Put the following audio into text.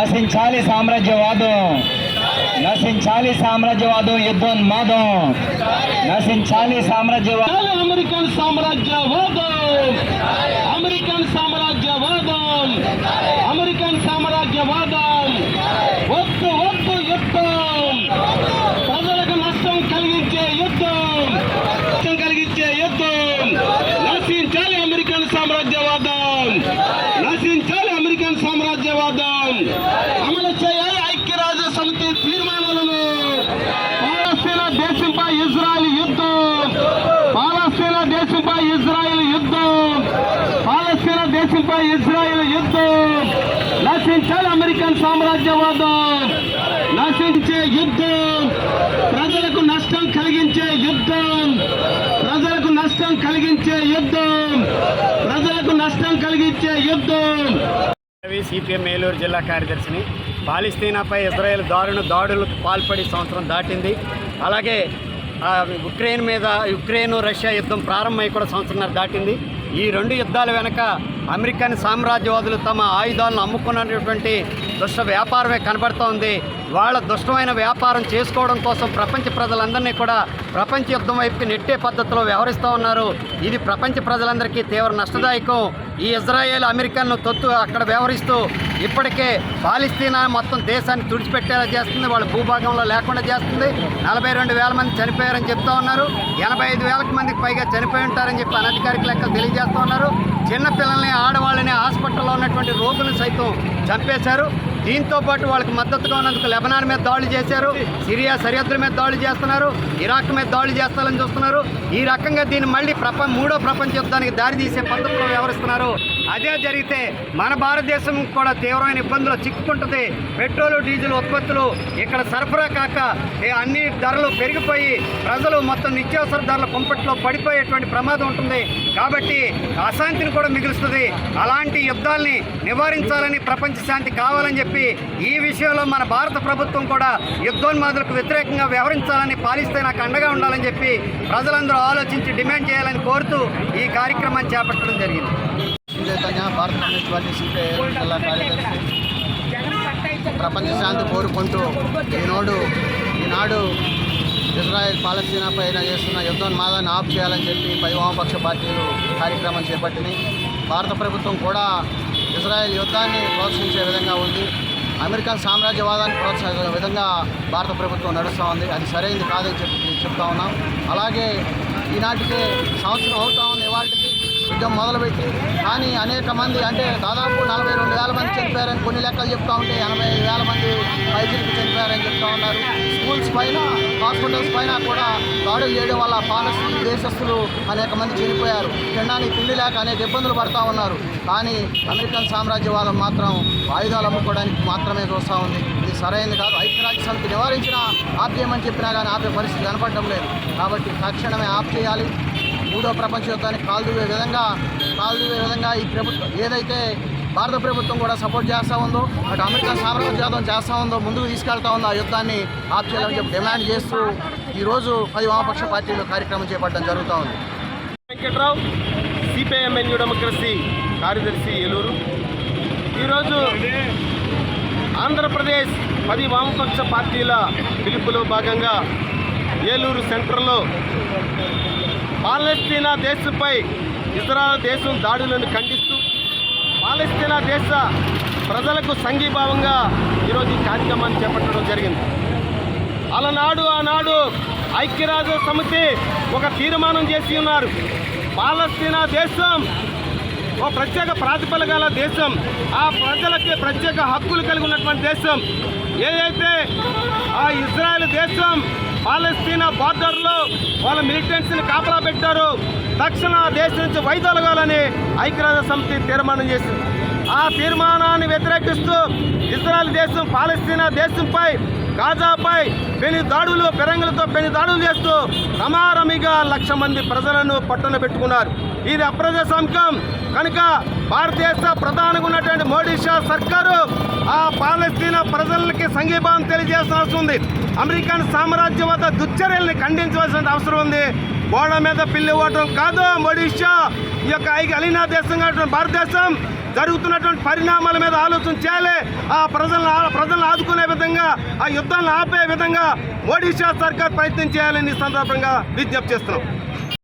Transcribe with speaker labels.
Speaker 1: నశించాలి సామ్రాజ్యవాదం. నశించాలి సామ్రాజ్యవాదం యుద్ధోన్మాదం నశించాలి సామ్రాజ్యవాదం.
Speaker 2: అమెరికన్ సామ్రాజ్యవాదం అమెరికన్ సామ్రాజ్యవాదం అమెరికన్ సామ్రాజ్యవాదం వద్దు వద్దు యుద్ధం ప్రజలకు నష్టం కలిగించే యుద్ధం నష్టం కలిగించే యుద్ధం నశించాలి అమెరికన్ సామ్రాజ్యవాదం నశించాలి అమెరికన్ సామ్రాజ్యవాదం అమలు చేయాలి ఐక్యరాజ్య సమితి తీర్మానాలను. పాలస్తీనా దేశంపై ఇజ్రాయెల్ యుద్ధం. పాలస్తీనా దేశంపై ఇజ్రాయెల్ యుద్ధం. పాలస్తీనా దేశంపై ఇజ్రాయెల్ యుద్ధం. నశించాలి అమెరికన్ సామ్రాజ్యవాదం. నశించే యుద్ధం. ప్రజలకు నష్టం కలిగించే యుద్ధం. ప్రజలకు నష్టం కలిగించే యుద్ధం. ప్రజలకు నష్టం కలిగించే యుద్ధం.
Speaker 3: సిపిఎం ఏలూరు జిల్లా కార్యదర్శిని. పాలిస్తీనాపై ఇజ్రాయెల్ దారుణ దాడులకు పాల్పడి సంవత్సరం దాటింది. అలాగే ఉక్రెయిన్ మీద ఉక్రెయిన్ రష్యా యుద్ధం ప్రారంభమై కూడా సంవత్సరంన్నర దాటింది. ఈ రెండు యుద్ధాల వెనక అమెరికన్ సామ్రాజ్యవాదులు తమ ఆయుధాలను అమ్ముకున్నటువంటి దుష్ట వ్యాపారమే కనబడుతోంది వాళ్ళ దుష్టమైన వ్యాపారం చేసుకోవడం కోసం ప్రపంచ ప్రజలందరినీ కూడా ప్రపంచ యుద్ధం వైపుకి నెట్టే పద్ధతిలో వ్యవహరిస్తూ ఉన్నారు. ఇది ప్రపంచ ప్రజలందరికీ తీవ్ర నష్టదాయకం. ఈ ఇజ్రాయేల్ అమెరికన్ను తొత్తు అక్కడ వ్యవహరిస్తూ ఇప్పటికే పాలిస్తీనా మొత్తం దేశాన్ని తుడిచిపెట్టేలా చేస్తుంది. వాళ్ళ భూభాగంలో లేకుండా చేస్తుంది. నలభై రెండు వేల మంది చనిపోయారని చెప్తా ఉన్నారు. ఎనభై ఐదు వేలకు మందికి పైగా చనిపోయి ఉంటారని చెప్పి అనధికారిక లెక్కలు తెలియజేస్తూ ఉన్నారు. చిన్నపిల్లల్ని ఆడవాళ్ళని హాస్పిటల్లో ఉన్నటువంటి రోగులను సైతం చంపేశారు. దీంతో పాటు వాళ్ళకి మద్దతుగా ఉన్నందుకు లెబనాన్ మీద దాడులు చేశారు సిరియా సరిహద్దుల మీద దాడులు చేస్తున్నారు ఇరాక్ మీద దాడులు చేస్తారని చూస్తున్నారు. ఈ రకంగా దీన్ని మళ్ళీ ప్రపంచ మూడో ప్రపంచ యుద్ధానికి దారి తీసే పద్ధతిలో వ్యవహరిస్తున్నారు. అదే జరిగితే మన భారతదేశం కూడా తీవ్రమైన ఇబ్బందులు చిక్కుకుంటుంది. పెట్రోలు డీజిల్ ఉత్పత్తులు ఇక్కడ సరఫరా కాక ఏ అన్ని ధరలు పెరిగిపోయి ప్రజలు మొత్తం నిత్యావసర ధరల కుంపట్లో పడిపోయేటువంటి ప్రమాదం ఉంటుంది. కాబట్టి అశాంతిని కూడా మిగులుస్తుంది. అలాంటి యుద్ధాల్ని నివారించాలని ప్రపంచ శాంతి కావాలని చెప్పి ఈ విషయంలో మన భారత ప్రభుత్వం కూడా యుద్ధోన్మాదులకు వ్యతిరేకంగా వ్యవహరించాలని పాలిస్తే నాకు అండగా ఉండాలని చెప్పి ప్రజలందరూ ఆలోచించి డిమాండ్ చేయాలని కోరుతూ ఈ కార్యక్రమాన్ని చేపట్టడం జరిగింది.
Speaker 4: చైతన్య భారత కమ్యూనిస్ట్ పార్టీ సిపిఐ జిల్లా కార్యదర్శి ప్రపంచ శాంతి కోరుకుంటూ ఈనాడు ఈనాడు ఇజ్రాయెల్ పాలస్తీనా పైన చేస్తున్న యుద్ధం మాదాన్ని ఆఫ్ చేయాలని చెప్పి పై వామపక్ష పార్టీలు కార్యక్రమం చేపట్టినాయి. భారత ప్రభుత్వం కూడా ఇజ్రాయెల్ యుద్ధాన్ని ప్రోత్సహించే విధంగా ఉంది. అమెరికన్ సామ్రాజ్యవాదాన్ని ప్రోత్సహించే విధంగా భారత ప్రభుత్వం నడుస్తూ ఉంది. అది సరైనది కాదని చెప్పి చెప్తా ఉన్నాం. అలాగే ఈనాటికి సంవత్సరం అవుతా ఉంది యుద్ధం మొదలుపెట్టి కానీ అనేక మంది అంటే దాదాపు నలభై రెండు వేల మంది చనిపోయారని కొన్ని లెక్కలు చెప్తా ఉంటే ఎనభై వేల మంది వైద్యులకు చనిపోయారని చెప్తా ఉన్నారు. స్కూల్స్ పైన హాస్పిటల్స్ పైన కూడా దాడులు చేయడం వల్ల పాలసీ దేశస్తులు అనేక మంది చనిపోయారు. తినడానికి తిండి లేక అనేక ఇబ్బందులు పడతా ఉన్నారు. కానీ అమెరికన్ సామ్రాజ్యవాదం మాత్రం ఆయుధాలు అమ్ముకోవడానికి మాత్రమే చూస్తూ ఉంది. ఇది సరైనది కాదు. ఐక్యరాజ్య సమితి నివారించిన ఆప్ చెప్పినా కానీ ఆపే పరిస్థితి కనపడడం లేదు. కాబట్టి తక్షణమే ఆప్ చేయాలి. మూడో ప్రపంచ యుద్ధానికి కాల్దువే విధంగా కాల్దువే విధంగా ఈ ప్రభుత్వం ఏదైతే భారత ప్రభుత్వం కూడా సపోర్ట్ చేస్తూ ఉందో అటు అమెరికా సామ్రాజ్యవాదం చేస్తూ ఉందో ముందుకు తీసుకెళ్తా ఉందో ఆ యుద్ధాన్ని ఆప్ చేయాలని చెప్పి డిమాండ్ చేస్తూ ఈరోజు పది వామపక్ష పార్టీలు కార్యక్రమం చేపట్టడం జరుగుతూ ఉంది.
Speaker 2: వెంకట్రావు సిపిఐఎంఎన్ డెమోక్రసీ కార్యదర్శి ఏలూరు. ఈరోజు ఆంధ్రప్రదేశ్ పది వామపక్ష పార్టీల పిలుపులో భాగంగా ఏలూరు సెంటర్లో పాలస్తీనా దేశంపై ఇజ్రాయల్ దేశం దాడులను ఖండిస్తూ పాలస్తీనా దేశ ప్రజలకు సంఘీభావంగా ఈరోజు ఈ కార్యక్రమాన్ని చేపట్టడం జరిగింది. అలనాడు ఆనాడు ఐక్యరాజ్య సమితి ఒక తీర్మానం చేసి ఉన్నారు. పాలస్తీనా దేశం ఒక ప్రత్యేక ప్రాతిపదిక గల దేశం. ఆ ప్రజలకి ప్రత్యేక హక్కులు కలిగి ఉన్నటువంటి దేశం. ఏదైతే ఆ ఇజ్రాయెల్ దేశం పాలస్తీనా బార్డర్లో వాళ్ళ మిలిటెంట్స్ని కాపలా పెట్టారో తక్షణ ఆ దేశం నుంచి వైదొలగాలని ఐక్యరాజ్య సమితి తీర్మానం చేసింది. ఆ తీర్మానాన్ని వ్యతిరేకిస్తూ ఇజ్రాయెల్ దేశం పాలస్తీనా దేశంపై గాజాపై పెను దాడులు పెరంగులతో పెను దాడులు చేస్తూ రమారమిగా లక్ష మంది ప్రజలను పట్టున పెట్టుకున్నారు. ఇది అప్రజాస్వామికం కనుక భారతదేశ ప్రధానంగా ఉన్నటువంటి మోడీ షా సర్కారు ఆ పాలస్తీనా ప్రజలకి సంఘీభావం తెలియజేసిన అవసరం ఉంది. అమెరికన్ సామ్రాజ్యవాద దుశ్చర్యల్ని ఖండించవలసిన అవసరం ఉంది. గోడ మీద పిల్లి ఓటం కాదు మోడీ షా. ఈ యొక్క ఐక్య అలీనా దేశంగా భారతదేశం జరుగుతున్నటువంటి పరిణామాల మీద ఆలోచన చేయాలి. ఆ ప్రజలను ఆ ప్రజలను ఆదుకునే విధంగా ఆ యుద్ధాలను ఆపే విధంగా మోడీ సర్కార్ ప్రయత్నం చేయాలని ఈ సందర్భంగా విజ్ఞప్తి చేస్తున్నాం.